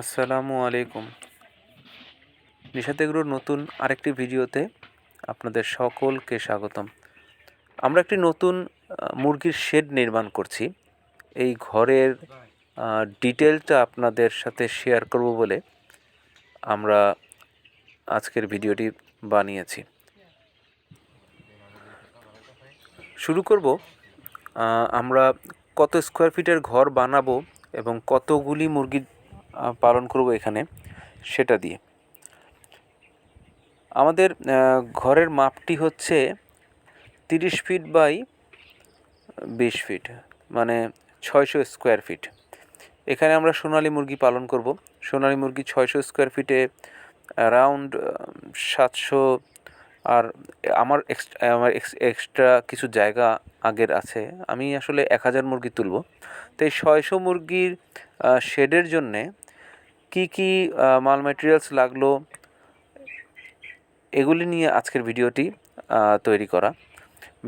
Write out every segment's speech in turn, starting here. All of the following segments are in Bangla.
আসসালামু আলাইকুম। নিশাতেগুলোর নতুন আরেকটি ভিডিওতে আপনাদের সকলকে স্বাগতম। আমরা একটি নতুন মুরগির শেড নির্মাণ করছি। এই ঘরের ডিটেলটা আপনাদের সাথে শেয়ার করব বলে আমরা আজকের ভিডিওটি বানিয়েছি। শুরু করব আমরা কত স্কোয়ার ফিটের ঘর বানাবো এবং কতগুলি মুরগি আহ, পালন করব এখানে, সেটা দিয়ে। আমাদের ঘরের মাপটি হচ্ছে তিরিশ ফিট বাই বিশ ফিট মানে ছয়শো স্কোয়ার ফিট। এখানে আমরা সোনালী মুরগি পালন করব। সোনালী মুরগি ছয়শো স্কোয়ার ফিটে অ্যারাউন্ড সাতশো, আর আমার আমার এক্সট্রা কিছু জায়গা আগের আছে। আমি আসলে এক হাজার মুরগি তুলব। তো এই ছয়শো মুরগির শেডের জন্যে কী কী মাল ম্যাটেরিয়ালস লাগল, এগুলি নিয়ে আজকের ভিডিওটি তৈরি করা।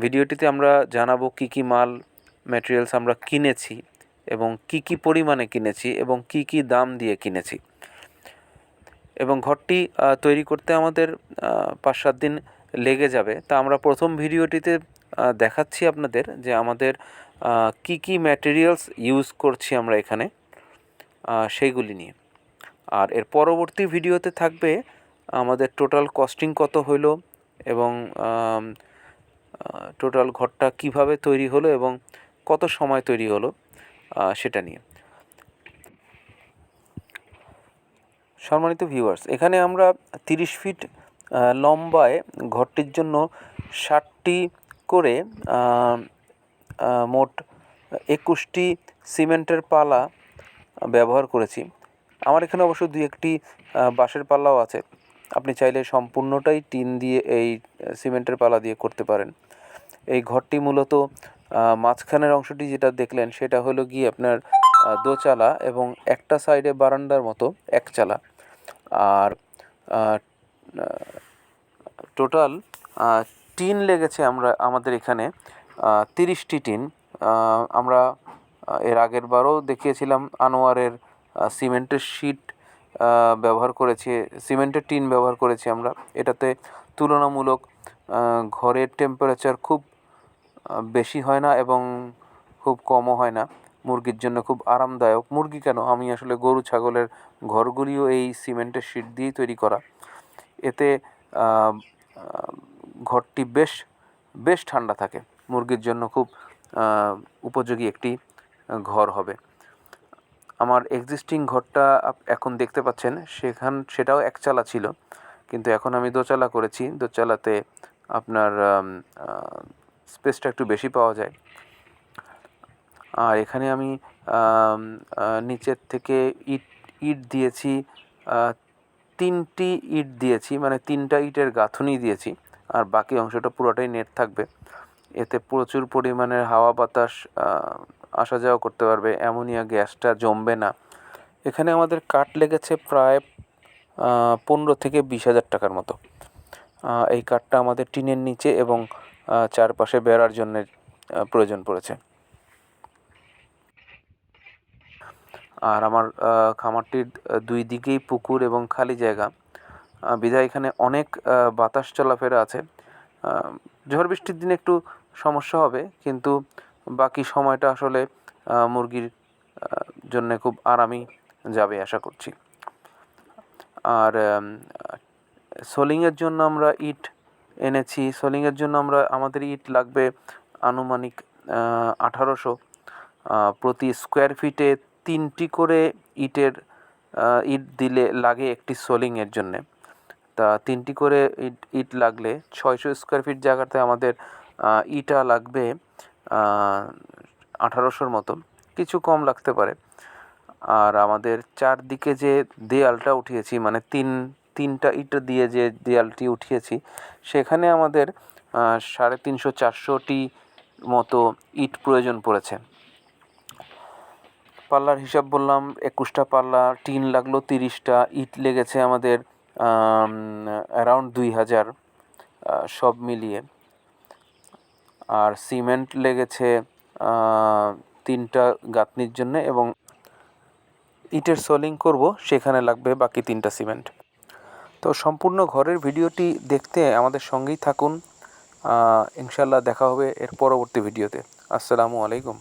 ভিডিওটিতে আমরা জানাব কী কী মাল ম্যাটেরিয়ালস আমরা কিনেছি এবং কী কী পরিমাণে কিনেছি এবং কী কী দাম দিয়ে কিনেছি। এবং ঘরটি তৈরি করতে আমাদের পাঁচ সাত দিন লেগে যাবে। তা আমরা প্রথম ভিডিওটিতে দেখাচ্ছি আপনাদের যে আমাদের কী কী ম্যাটেরিয়ালস ইউজ করছি আমরা এখানে সেইগুলি নিয়ে। আর এর পরবর্তী ভিডিওতে থাকবে আমাদের টোটাল কস্টিং কত হইল এবং টোটাল ঘরটা কীভাবে তৈরি হলো এবং কত সময় তৈরি হলো সেটা নিয়ে। সম্মানিত ভিউয়ার্স এখানে আমরা তিরিশ ফিট লম্বায় ঘরটির জন্য ষাটটি করে মোট একুশটি সিমেন্টের পালা ব্যবহার করেছি। আমার এখানে অবশ্য দুই একটি বাঁশের পাল্লাও আছে। আপনি চাইলে সম্পূর্ণটাই টিন দিয়ে এই সিমেন্টের পালা দিয়ে করতে পারেন। এই ঘরটি মূলত মাঝখানের অংশটি যেটা দেখলেন সেটা হলো গিয়ে আপনার দোচালা এবং একটা সাইডে বারান্দার মতো একচালা আর টোটাল টিন লেগেছে আমরা, আমাদের এখানে তিরিশটি টিন। আমরা এর আগের বারও দেখিয়েছিলাম আনোয়ারের সিমেন্টের শিট ব্যবহার করেছি, সিমেন্টের টিন ব্যবহার করেছি আমরা। এটাতে তুলনামূলক ঘরের টেম্পারেচার খুব বেশি হয় না এবং খুব কমও হয় না। মুরগির জন্য খুব আরামদায়ক। মুরগি কেন? আমি আসলে গরু, ছাগলের ঘরগুলিও এই সিমেন্টের শিট দিয়েই তৈরি করা। এতে ঘরটি বেশ বেশ ঠান্ডা থাকে। মুরগির জন্য খুব উপযোগী একটি ঘর হবে। আমার এক্সিস্টিং ঘরটা এখন দেখতে পাচ্ছেন, সেখান, সেটাও একচালা ছিল, কিন্তু এখন আমি দোচালা করেছি, দোচালাতে আপনার স্পেসটা একটু বেশি পাওয়া যায়। আর এখানে আমি নিচের থেকে ইট ইট দিয়েছি তিনটি ইট দিয়েছি মানে তিনটা ইটের গাঁথুনি দিয়েছি, আর বাকি অংশটা পুরোটাই নেট থাকবে। এতে প্রচুর পরিমাণের হাওয়া বাতাস আসা যাওয়া করতে পারবে অ্যামোনিয়া গ্যাসটা জমবে না। এখানে আমাদের কাঠ লেগেছে প্রায় পনেরো থেকে বিশ হাজার টাকার মতো। এই কাঠটা আমাদের টিনের নিচে এবং চারপাশে বেড়ার জন্য প্রয়োজন পড়েছে। আর আমার খামারটির দুই দিকেই পুকুর এবং খালি জায়গা। বিধায় এখানে অনেক বাতাস চলাফেরা আছে। ঝড় বৃষ্টির দিনে একটু সমস্যা হবে, কিন্তু বাকি সময়টা আসলে মুরগির জন্য খুব আরামই যাবে আশা করছি। আর সোলিংয়ের জন্য আমরা ইট এনেছি। সোলিংয়ের জন্য আমরা, আমাদের ইট লাগবে আনুমানিক আঠারোশো প্রতি স্কোয়ার ফিটে তিনটি করে ইটের ইট দিলে লাগে একটি সোলিংয়ের জন্যে। তা তিনটি করে ইট ইট লাগলে ছয়শো স্কোয়ার ফিট জায়গাতে আমাদের ইটা লাগবে আঠারোশোর মতো। কিছু কম লাগতে পারে। আর আমাদের চারদিকে যে দেয়ালটা উঠিয়েছি মানে তিন, তিনটা ইট দিয়ে যে দেয়ালটি উঠিয়েছি, সেখানে আমাদের সাড়ে তিনশো চারশোটি মতো ইট প্রয়োজন পড়েছে। পাল্লার হিসাব বললাম, একুশটা পাল্লা, টিন লাগল তিরিশটা, ইট লেগেছে আমাদের অ্যারাউন্ড দুই হাজার সব মিলিয়ে। আর সিমেন্ট লেগেছে তিনটা গাঁথনির জন্য এবং ইটের সোলিং করব, সেখানে লাগবে বাকি তিনটা সিমেন্ট। তো সম্পূর্ণ ঘরের ভিডিওটি দেখতে আমাদের সঙ্গেই থাকুন। ইনশাল্লাহ দেখা হবে এর পরবর্তী ভিডিওতে। আসসালামু আলাইকুম।